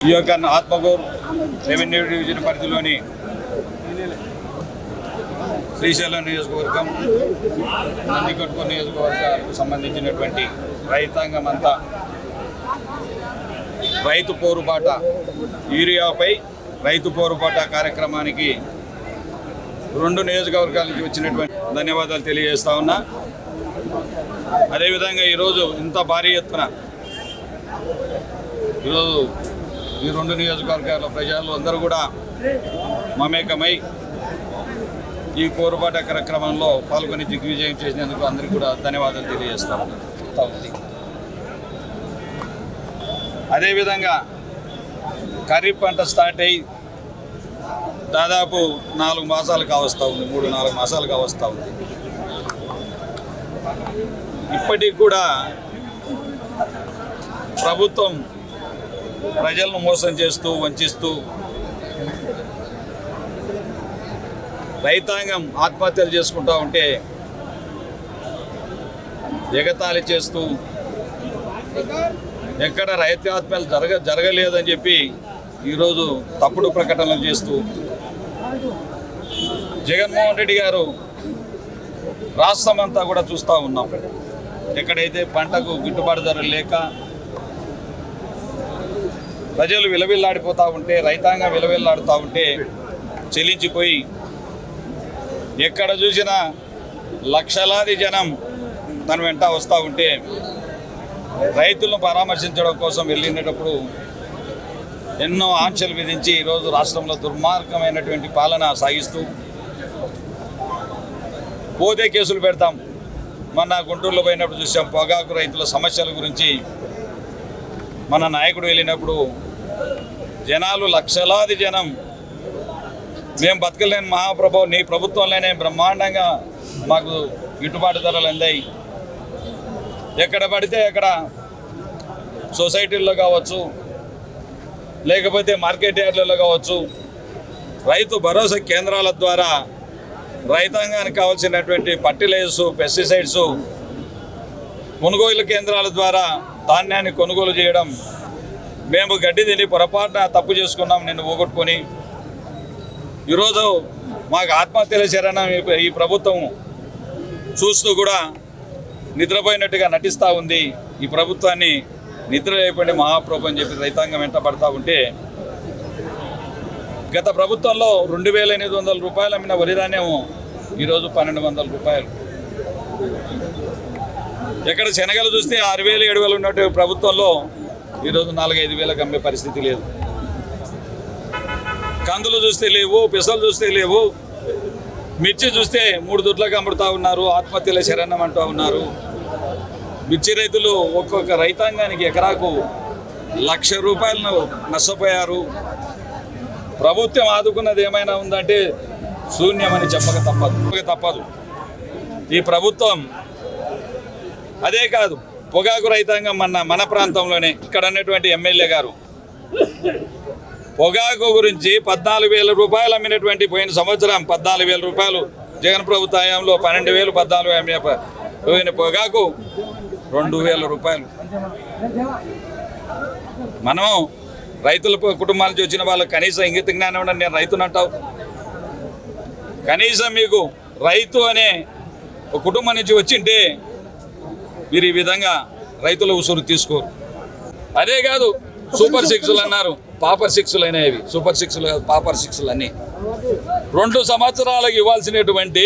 ఈ యొక్క Atmakur revenue division పరిధిలోని శ్రీశైలం నియోజకవర్గం నందికొట్టుకు నియోజకవర్గాలకు సంబంధించినటువంటి రైతాంగం అంతా రైతు పోరుబాట యూరియాపై రైతు పోరుబాట కార్యక్రమానికి రెండు నియోజకవర్గాల నుంచి వచ్చినటువంటి ధన్యవాదాలు తెలియజేస్తా ఉన్నా. అదేవిధంగా ఈరోజు ఇంత భారీ ఎత్తున ఈరోజు ఈ రెండు నియోజకవర్గాల ప్రజలు అందరూ కూడా మమేకమై ఈ కోరుబాట కార్యక్రమంలో పాల్గొని దిగ్విజయం చేసినందుకు అందరికీ కూడా ధన్యవాదాలు తెలియజేస్తాం అదేవిధంగా ఖరీఫ్ పంట స్టార్ట్ అయ్యి దాదాపు నాలుగు మాసాలు కావస్తూ ఉంది మూడు నాలుగు మాసాలు కావస్తూ ఉంది. ఇప్పటికి కూడా ప్రభుత్వం ప్రజలను మోసం చేస్తూ వంచిస్తూ రైతాంగం ఆత్మహత్యలు చేసుకుంటా ఉంటే ఎగతాళి చేస్తూ ఎక్కడ రైతాత్మలు జరగ జరగలేదని చెప్పి ఈరోజు తప్పుడు ప్రకటనలు చేస్తూ జగన్మోహన్ రెడ్డి గారు రాష్ట్రం అంతా కూడా చూస్తూ ఉన్నాం. ఎక్కడైతే పంటకు గిట్టుబాటు ధర లేక ప్రజలు విలవిల్లాడిపోతూ ఉంటే రైతాంగం విలవిల్లాడుతూ ఉంటే చెల్లించిపోయి ఎక్కడ చూసినా లక్షలాది జనం తన వెంట వస్తూ ఉంటే రైతులను పరామర్శించడం కోసం వెళ్ళినప్పుడు ఎన్నో ఆంక్షలు విధించి ఈరోజు రాష్ట్రంలో దుర్మార్గమైనటువంటి పాలన సాగిస్తూ పోతే కేసులు పెడతాం. మొన్న గుంటూరులో పోయినప్పుడు చూసాం పొగాకు రైతుల సమస్యల గురించి మన నాయకుడు వెళ్ళినప్పుడు జనాలు లక్షలాది జనం మేము బతకలేని మహాప్రభు నీ ప్రభుత్వంలోనే బ్రహ్మాండంగా మాకు గిట్టుబాటు ధరలు అందాయి. ఎక్కడ పడితే అక్కడ సొసైటీల్లో కావచ్చు లేకపోతే మార్కెట్ యార్డ్లలో కావచ్చు రైతు భరోసా కేంద్రాల ద్వారా రైతాంగానికి కావాల్సినటువంటి ఫర్టిలైజర్స్ పెస్టిసైడ్స్ కొనుగోలు కేంద్రాల ద్వారా ధాన్యాన్ని కొనుగోలు చేయడం మేము గడ్డి తిని పొరపాటున తప్పు చేసుకున్నాం నిన్ను పోగొట్టుకొని ఈరోజు మాకు ఆత్మహత్యల శరణ ఈ ప్రభుత్వం చూస్తూ కూడా నిద్రపోయినట్టుగా నటిస్తూ ఉంది. ఈ ప్రభుత్వాన్ని నిద్ర లేపండి మహాప్రభు అని చెప్పి రైతాంగం వెంట పడతా ఉంటే గత ప్రభుత్వంలో రెండు వేల ఎనిమిది వందల రూపాయలు అమ్మిన వరి ధాన్యం ఈరోజు పన్నెండు వందల రూపాయలు. ఎక్కడ శనగలు చూస్తే ఆరు వేలు ఏడు వేలు ఉన్నట్టు ప్రభుత్వంలో ఈరోజు నాలుగైదు వేలకు అమ్మే పరిస్థితి లేదు. కందులు చూస్తే లేవు పిసలు చూస్తే లేవు మిర్చి చూస్తే మూడు దుడ్లకు అమ్ముడుతూ ఉన్నారు ఆత్మహత్యల శరణం అంటూ ఉన్నారు. మిర్చి రైతులు ఒక్కొక్క రైతాంగానికి ఎకరాకు లక్ష రూపాయలను నష్టపోయారు. ప్రభుత్వం ఆదుకున్నది ఏమైనా ఉందంటే శూన్యమని చెప్పక తప్పదు. తప్పదు. ఈ ప్రభుత్వం అదే కాదు పొగాకు రైతాంగం మన మన ప్రాంతంలోనే ఇక్కడ ఉన్నటువంటి ఎమ్మెల్యే గారు. పొగాకు గురించి పద్నాలుగు వేల రూపాయలు అమ్మినటువంటి పోయిన సంవత్సరం పద్నాలుగు వేల రూపాయలు జగన్ ప్రభుత్వ హయాంలో పన్నెండు వేలు పద్నాలుగు అమ్మిన పోయిన పొగాకు రెండు వేల రూపాయలు. మనం రైతుల కుటుంబాల నుంచి వచ్చిన వాళ్ళు కనీసం ఇంగిత జ్ఞానం ఉండదు నేను రైతునంటావు కనీసం మీకు రైతు అనే ఒక కుటుంబం నుంచి వచ్చింటే మీరు ఈ విధంగా రైతుల ఉసురు తీసుకోరు. అదే కాదు సూపర్ సిక్స్లు అన్నారు. పాపర్ సిక్స్లు అనేవి సూపర్ సిక్స్లు కాదు పాపర్ సిక్స్లు అన్నీ. రెండు సంవత్సరాలకు ఇవ్వాల్సినటువంటి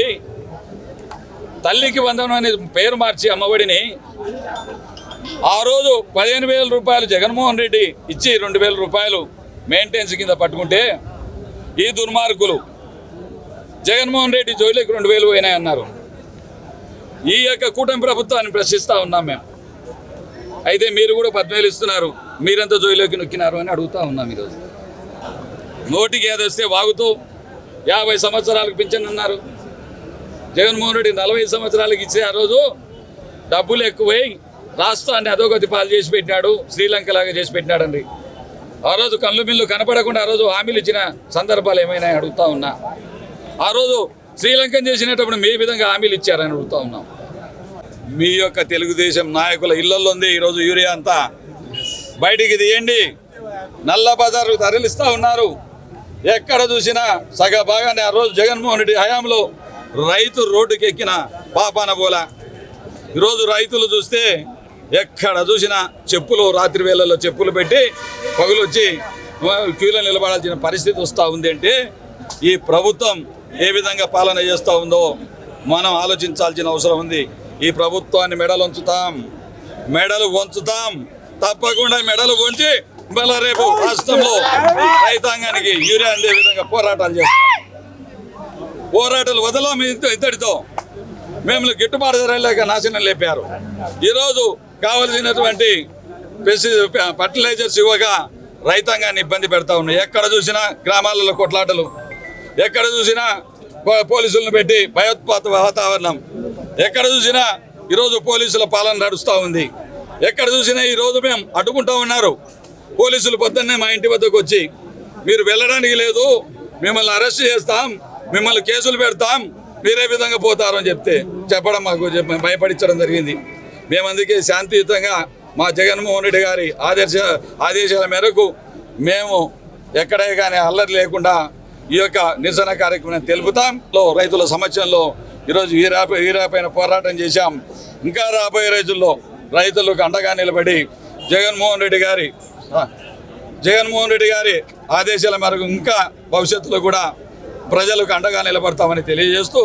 తల్లికి వందనం అనే పేరు మార్చి అమ్మఒడిని ఆ రోజు పదిహేను వేల రూపాయలు జగన్మోహన్ రెడ్డి ఇచ్చి రెండు వేల రూపాయలు మెయింటెనెన్స్ కింద పట్టుకుంటే ఈ దుర్మార్గులు జగన్మోహన్ రెడ్డి జోలికి రెండు వేలు పోయినాయి అన్నారు ఈ యొక్క కూటమి ప్రభుత్వాన్ని ప్రశ్నిస్తూ ఉన్నాం మేము. అయితే మీరు కూడా పద్మేలు ఇస్తున్నారు. మీరెంత జోయిలోకి నొక్కినారు అని అడుగుతూ ఉన్నాం ఈరోజు. నోటికి ఏదొస్తే వాగుతూ యాభై సంవత్సరాలకు పింఛన్ అన్నారు. జగన్మోహన్ రెడ్డి నలభై సంవత్సరాలకు ఇచ్చే ఆ రోజు డబ్బులు ఎక్కువై రాష్ట్రాన్ని అధోగతి పాలు చేసి పెట్టినాడు శ్రీలంక లాగా చేసి పెట్టినాడండి. ఆ రోజు కళ్ళు మిల్లు కనపడకుండా ఆ రోజు హామీలు ఇచ్చిన సందర్భాలు ఏమైనా అడుగుతా ఉన్నా. ఆ రోజు శ్రీలంకన్ చేసినప్పుడు మీ విధంగా హామీలు ఇచ్చారని అడుగుతా ఉన్నాం. మీ యొక్క తెలుగుదేశం నాయకుల ఇళ్ళలో ఉంది ఈరోజు యూరియా అంతా. బయటికి తీయండి. నల్ల బజారు తరలిస్తూ ఉన్నారు. ఎక్కడ చూసినా సగ భాగాన్ని ఆ రోజు జగన్మోహన్ రెడ్డి హయాంలో రైతు రోడ్డుకి ఎక్కిన పాపాన పోల ఈరోజు రైతులు చూస్తే ఎక్కడ చూసినా చెప్పులు రాత్రి వేళల్లో చెప్పులు పెట్టి పగులు వచ్చి క్యూలో నిలబడాల్సిన పరిస్థితి వస్తూ ఉంది అంటే ఈ ప్రభుత్వం ఏ విధంగా పాలన చేస్తూ ఉందో మనం ఆలోచించాల్సిన అవసరం ఉంది. ఈ ప్రభుత్వాన్ని మెడలు ఉంచుతాం మెడలు వంచుతాం. తప్పకుండా మెడలు వంచి మళ్ళా రేపు రాష్ట్రంలో రైతాంగానికి యూరియా అందే విధంగా పోరాటాలు చేస్తాం. పోరాటాలు వదలం ఇంత- ఇంతటితో మేము గిట్టుబాటు ధర లేక నాశనం లేపారు. ఈరోజు కావలసినటువంటి పెస్టి ఫర్టిలైజర్స్ ఇవ్వగా రైతాంగాన్ని ఇబ్బంది పెడతా ఉన్నాయి. ఎక్కడ చూసినా గ్రామాలలో కొట్లాటలు. ఎక్కడ చూసినా పో- పోలీసులను పెట్టి భయోత్పాత వాతావరణం. ఎక్కడ చూసినా ఈరోజు పోలీసుల పాలన నడుస్తూ ఉంది. ఎక్కడ చూసినా ఈరోజు మేము అడ్డుకుంటా ఉన్నారు. పోలీసులు పొద్దున్నే మా ఇంటి వద్దకు వచ్చి మీరు వెళ్ళడానికి లేదు మిమ్మల్ని అరెస్ట్ చేస్తాం మిమ్మల్ని కేసులు పెడతాం మీరే విధంగా పోతారు అని చెప్తే చెప్పడం మాకు భయపడించడం జరిగింది. మేము అందుకే శాంతియుతంగా మా జగన్మోహన్ రెడ్డి గారి ఆదేశ ఆదేశాల మేరకు మేము ఎక్కడే కానీ అల్లరి లేకుండా ఈ యొక్క నిరసన కార్యక్రమం తెలుపుతాం. లో రైతుల సమస్యల్లో ఈరోజు ఈ రాపై ఈ రాపైన పోరాటం చేశాం. ఇంకా రాబోయే రోజుల్లో రైతులకు అండగా నిలబడి జగన్మోహన్ రెడ్డి గారి జగన్మోహన్ రెడ్డి గారి ఆదేశాల మేరకు ఇంకా భవిష్యత్తులో కూడా ప్రజలకు అండగా నిలబడతామని తెలియజేస్తూ